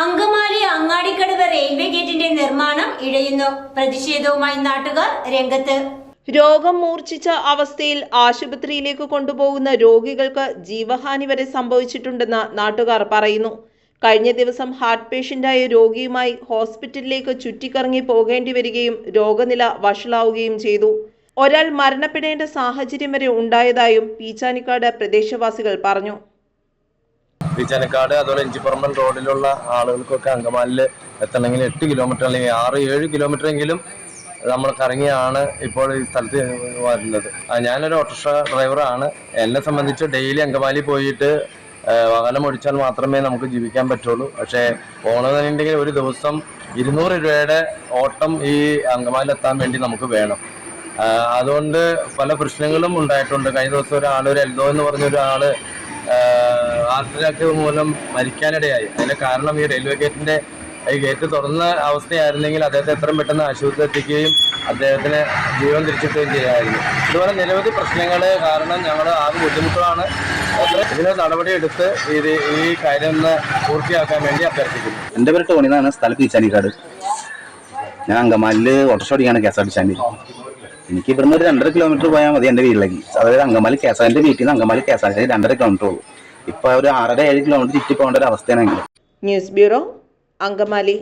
Angamaly Angadikkadavu railway ഗേറ്റിന്റെ നിർമ്മാണം ഇഴയുന്നു. പ്രതിഷേധവുമായി നാട്ടുകാർ രംഗത്ത്. രോഗം മൂർച്ഛിച്ച അവസ്ഥയിൽ ആശുപത്രിയിലേക്ക് കൊണ്ടുപോകുന്ന രോഗികൾക്ക് ജീവഹാനി വരെ സംഭവിച്ചിട്ടുണ്ടെന്ന് നാട്ടുകാർ പറയുന്നു. കഴിഞ്ഞ ദിവസം ഹാർട്ട് പേഷ്യന്റായ രോഗിയുമായി ഹോസ്പിറ്റലിലേക്ക് ചുറ്റിക്കറങ്ങി പോകേണ്ടി വരികയും രോഗനില വഷളാവുകയും ചെയ്തു. ഒരാൾ മരണപ്പെടേണ്ട സാഹചര്യം വരെ ഉണ്ടായതായും പീച്ചാനിക്കാട് പ്രദേശവാസികൾ പറഞ്ഞു. പീച്ചാനക്കാട് അതുപോലെ ഇഞ്ചിപ്പറമ്പൻ റോഡിലുള്ള ആളുകൾക്കൊക്കെ അങ്കമാലിൽ എത്തണമെങ്കിൽ എട്ട് കിലോമീറ്റർ അല്ലെങ്കിൽ ആറ് ഏഴ് കിലോമീറ്റർ എങ്കിലും നമ്മൾ കറങ്ങിയാണ് ഇപ്പോൾ ഈ സ്ഥലത്ത് വരുന്നത്. ഞാനൊരു ഓട്ടോറിക്ഷ ഡ്രൈവറാണ് എന്നെ സംബന്ധിച്ച് ഡെയിലി അങ്കമാലി പോയിട്ട് വാഹനം ഓടിച്ചാൽ മാത്രമേ നമുക്ക് ജീവിക്കാൻ പറ്റുള്ളൂ. പക്ഷേ പോകണമെന്നുണ്ടെങ്കിൽ ഒരു ദിവസം ഇരുന്നൂറ് രൂപയുടെ ഓട്ടം ഈ അങ്കമാലി എത്താൻ വേണ്ടി നമുക്ക് വേണം. അതുകൊണ്ട് പല പ്രശ്നങ്ങളും ഉണ്ടായിട്ടുണ്ട്. കഴിഞ്ഞ ദിവസം ഒരാൾ ഒരു എൽദോ എന്ന് പറഞ്ഞൊരാൾ ഹാർട്ട് അറ്റാക്ക് മൂലം മരിക്കാനിടയായി. അതിന്റെ കാരണം ഈ റെയിൽവേ ഗേറ്റിന്റെ ഈ ഗേറ്റ് തുറന്ന അവസ്ഥയായിരുന്നെങ്കിൽ അദ്ദേഹത്തെ എത്രയും പെട്ടെന്ന് ആശുപത്രി എത്തിക്കുകയും അദ്ദേഹത്തിന് ജീവൻ തിരിച്ചെത്തുകയും ചെയ്യാമായിരുന്നു. ഇതുപോലെ നിരവധി പ്രശ്നങ്ങൾ കാരണം ഞങ്ങൾ ആകെ ബുദ്ധിമുട്ടുകളാണ്. ഇതിന് നടപടിയെടുത്ത് ഇത് ഈ കാര്യം ഒന്ന് പൂർത്തിയാക്കാൻ വേണ്ടി അഭ്യർത്ഥിക്കുന്നു. എന്റെ പേര് ടോണി എന്നാണ്. സ്ഥലം പീച്ചാനിക്കാട് ഞാൻ അങ്കമാലിൽ ഓട്ടോറിക്ഷ ഓടിക്കാണ് കെ എസ് ആർ ടി സ്റ്റാൻഡിൽ എനിക്ക് ഇവിടുന്ന് ഒരു രണ്ടര കിലോമീറ്റർ പോയാൽ മതി എന്റെ വീട്ടിലേക്ക്. അതായത് അങ്കമാലി കെ എസ് ആർ എന്റെ വീട്ടിൽ നിന്ന് അങ്കമാലി കെ എസ് ആർ രണ്ടര കിലോമീറ്റർ പോകും ഇപ്പോൾ ഒരു ആറര ഏഴ് കിലോമീറ്റർ ചുറ്റി പോകേണ്ട ഒരു അവസ്ഥയാണ് ന്യൂസ് ബ്യൂറോ അങ്കമാലി.